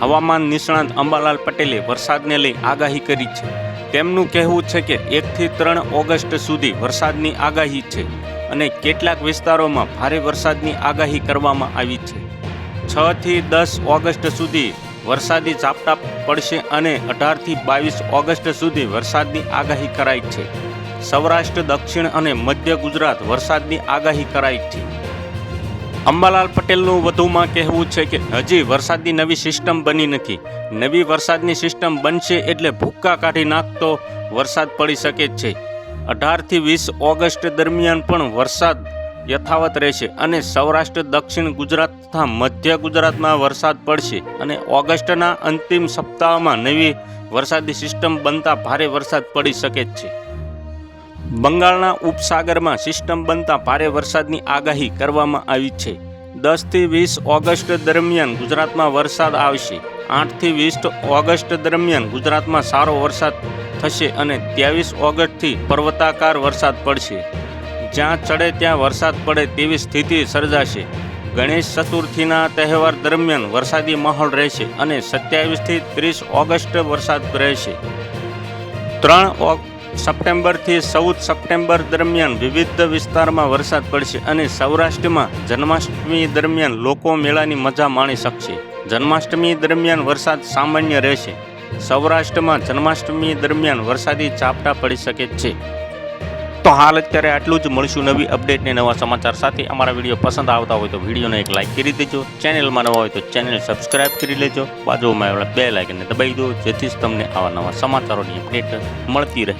હવામાન નિષ્ણાંત અંબાલાલ પટેલે વરસાદને લઈ આગાહી કરી છે. તેમનું કહેવું છે કે એકથી ત્રણ ઓગસ્ટ સુધી વરસાદની આગાહી છે અને કેટલાક વિસ્તારોમાં ભારે વરસાદની આગાહી કરવામાં આવી છે. છથી દસ ઓગસ્ટ સુધી વરસાદી ઝાપટા પડશે અને અઢારથી બાવીસ ઓગસ્ટ સુધી વરસાદની આગાહી કરાઈ છે. સૌરાષ્ટ્ર, દક્ષિણ અને મધ્ય ગુજરાત વરસાદની આગાહી કરાઈ છે. અંબાલાલ પટેલનું વધુમાં કહેવું છે કે હજી વરસાદની નવી સિસ્ટમ બની નથી. નવી વરસાદની સિસ્ટમ બનશે એટલે ભૂક્કા કાઢી નાખતો વરસાદ પડી શકે જ છે. અઢારથી વીસ ઓગસ્ટ દરમિયાન પણ વરસાદ યથાવત રહેશે અને સૌરાષ્ટ્ર, દક્ષિણ ગુજરાત તથા મધ્ય ગુજરાતમાં વરસાદ પડશે અને ઓગસ્ટના અંતિમ સપ્તાહમાં નવી વરસાદી સિસ્ટમ બનતા ભારે વરસાદ પડી શકે છે. બંગાળના ઉપસાગરમાં સિસ્ટમ બનતા ભારે વરસાદની આગાહી કરવામાં આવી છે. દસથી વીસ ઓગસ્ટ દરમિયાન ગુજરાતમાં વરસાદ આવશે. આઠથી વીસ ઓગસ્ટ દરમિયાન ગુજરાતમાં સારો વરસાદ થશે અને ત્યાવીસ ઓગસ્ટથી પર્વતાકાર વરસાદ પડશે. જ્યાં ચડે ત્યાં વરસાદ પડે તેવી સ્થિતિ સર્જાશે. ગણેશ ચતુર્થીના તહેવાર દરમિયાન વરસાદી માહોલ રહેશે અને સત્યાવીસથી ત્રીસ ઓગસ્ટ વરસાદ રહેશે. ત્રણ ઓગ સપ્ટેમ્બરથી ચૌદ સપ્ટેમ્બર દરમિયાન વિવિધ વિસ્તારમાં વરસાદ પડશે અને સૌરાષ્ટ્રમાં જન્માષ્ટમી દરમિયાન લોકો મેળાની મજા માણી શકશે. જન્માષ્ટમી દરમિયાન વરસાદ સામાન્ય રહેશે. સૌરાષ્ટ્રમાં જન્માષ્ટમી દરમિયાન વરસાદી ઝાપટા પડી શકે છે. તો હાલ અત્યારે આટલું જ. મળશું નવી અપડેટ ને નવા સમાચાર સાથે. અમારા વીડિયો પસંદ આવતા હોય તો વિડીયોને એક લાઇક કરી દેજો. ચેનલમાં નવા હોય તો ચેનલ સબસ્ક્રાઇબ કરી લેજો. બાજુમાં આવેલા બે લાઇકને દબાવી દો. જેથી જ તમને આવા નવા સમાચારોની અપડેટ મળતી રહે.